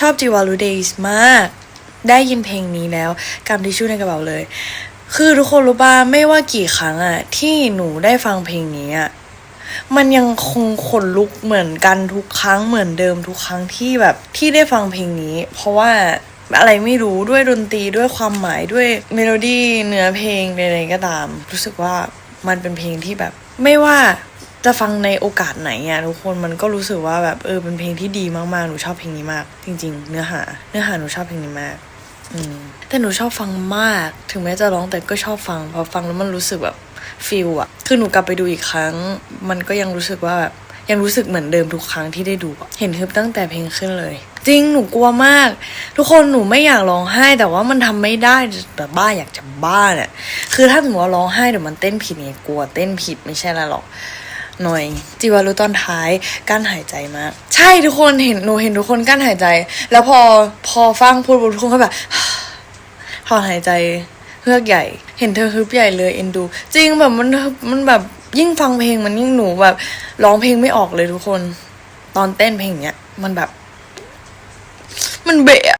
ชอบจิวาลูเดย์มาก ได้ยินเพลงนี้แล้วกำทิชชู่ในกระเป๋าเลย คือทุกคนรู้ป่ะไม่ว่ากี่ครั้งอะที่หนูได้ฟังเพลงนี้อะมันยังคงขนลุกเหมือนกันทุกครั้งเหมือนเดิมทุกครั้งที่แบบที่ได้ฟังเพลงนี้ เพราะว่าอะไรไม่รู้ด้วยดนตรีด้วยความหมายด้วยเมโลดี้เนื้อเพลงใดๆก็ตาม รู้สึกว่ามันเป็นเพลงที่แบบ ไม่ว่า จะฟังในโอกาสไหนอะทุกคนมันก็รู้สึกว่าแบบเออเป็นเพลงที่ดีมากๆหนูชอบเพลงนี้มาก จริง ๆ เนื้อหา เนื้อหาหนูชอบเพลงนี้มาก อืมแต่หนูชอบฟังมาก ถึงแม้จะร้องแต่ก็ชอบฟังพอฟังแล้วมันรู้สึกแบบฟิลอะคือหนูกลับไปดูอีกครั้ง มันก็ยังรู้สึกว่าแบบยังรู้สึกเหมือนเดิมทุกครั้งที่ได้ดูเห็นฮึบตั้งแต่เพลงขึ้นเลย จริงหนูกลัวมาก ทุกคนหนูไม่อยากร้องไห้ แต่ว่ามันทำไม่ได้แบบบ้าอยากจะบ้าเนี่ยคือถ้าหนูร้องไห้เดี๋ยวมันเต้นผิดไงกลัวเต้นผิดไม่ใช่อะหรอก หน่อยจีวารู้ตอนท้ายกั้นหายใจมาก ใช่ทุกคนเห็นหนูเห็นทุกคนกั้นหายใจ แล้วพอพอฟังพูดทุกคนก็แบบถอนหายใจเฮือกใหญ่ เห็นเธอฮึบใหญ่เลยเอ็นดู จริงแบบมันมันแบบยิ่งฟังเพลงมันยิ่งหนูแบบร้องเพลงไม่ออกเลยทุกคน ตอนเต้นเพลงเนี้ยมันแบบ มันเบะ